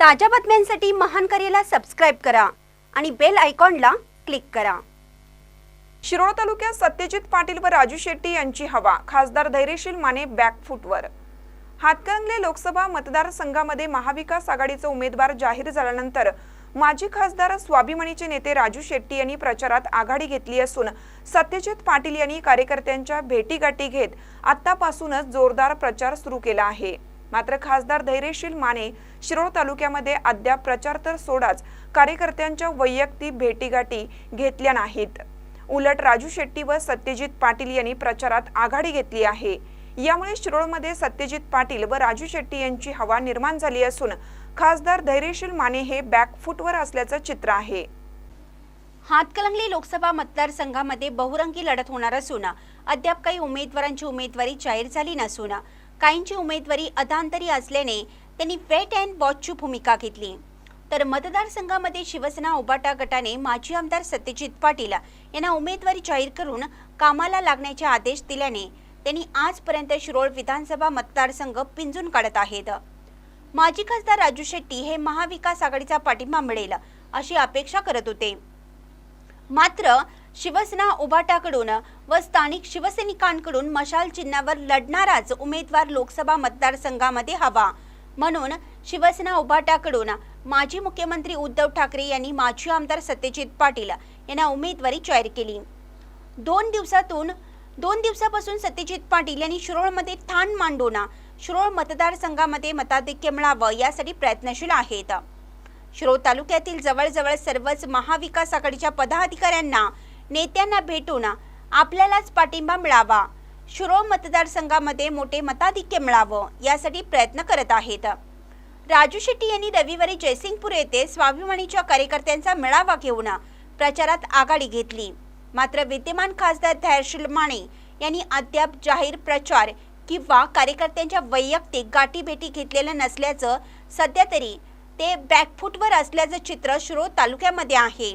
ताज्या बातम्यांसाठी महान करेला सबस्क्राईब करा आणि बेल आयकॉनला क्लिक करा. शिरोळ तालुक्यात सत्यजित पाटील व राजू शेट्टी यांची हवा. खासदार धैर्यशील माने बॅकफूटवर हातकणंगले लोकसभा मतदारसंघामध्ये महाविकास आघाडीचा उमेदवार जाहीर झाल्यानंतर माजी खासदार स्वाभिमानीचे नेते राजू शेट्टी यांनी प्रचारात आघाडी घेतली असून सत्यजित पाटील यांनी कार्यकर्त्यांच्या भेटीगाठी घेत आतापासूनच जोरदार प्रचार सुरू केला आहे. मात्र खासदार धैर्यशील माने शिरोळ तालुक्यामध्ये अद्याप प्रचार तर सोडाच कार्यकर्त्यांच्या वैयक्तिक भेटीगाठी घेतल्या नाहीत. उलट राजू शेट्टी व सत्यजित पाटील यांनी प्रचारात आघाडी घेतली आहे. यामुळे शिरोळमध्ये सत्यजित पाटील व राजू शेट्टी यांची हवा निर्माण झाली असून खासदार धैर्यशील माने हे बॅकफूटवर असल्याचं चित्र आहे. हातकलंगली लोकसभा मतदारसंघामध्ये बहुरंगी लढत होणार असून अद्याप काही उमेदवारांची उमेदवारी जाहीर झाली नसून काहींची उमेदवारी अधांतरी असल्याने त्यांनी वेट अँड वॉचची भूमिका घेतली. तर मतदारसंघामध्ये शिवसेना उबाटा गटाने माजी आमदार सत्यजित पाटील यांना उमेदवारी जाहीर करून कामाला लागण्याचे आदेश दिल्याने त्यांनी आजपर्यंत शिरोळ विधानसभा मतदारसंघ पिंजून काढत आहेत. माजी खासदार राजू शेट्टी हे महाविकास आघाडीचा पाठिंबा मिळेल अशी अपेक्षा करत होते. मात्र शिवसेना उभाटाकडून व स्थानिक शिवसैनिकांकडून मशाल चिन्हावर लढणाराच उमेदवार लोकसभा मतदारसंघामध्ये हवा. म्हणून शिवसेना उभाटाकडून माजी मुख्यमंत्री उद्धव ठाकरे यांनी माजी आमदार सत्यजित पाटील यांना उमेदवारी जाहीर केली. दोन दिवसातून दोन दिवसापासून सत्यजित पाटील यांनी शिरोळमध्ये ठाण मांडून शिरोळ मतदारसंघामध्ये मताधिक्य मिळावं यासाठी प्रयत्नशील आहेत. शिरोळ तालुक्यातील जवळजवळ सर्वच महाविकास आघाडीच्या पदाधिकाऱ्यांना नेत्यांना भेटून आपल्यालाच पाठिंबा मिळावा. शिरो मतदारसंघामध्ये मोठे मताधिक्य मिळावं यासाठी प्रयत्न करत आहेत. राजू शेट्टी यांनी रविवारी जयसिंगपूर येथे स्वाभिमानीच्या कार्यकर्त्यांचा मेळावा घेऊन प्रचारात आघाडी घेतली. मात्र विद्यमान खासदार धैर्यशील माने यांनी अद्याप जाहीर प्रचार किंवा कार्यकर्त्यांच्या वैयक्तिक गाठीभेटी घेतलेल्या नसल्याचं सध्या तरी ते बॅकफूटवर असल्याचं चित्र शिरो तालुक्यामध्ये आहे.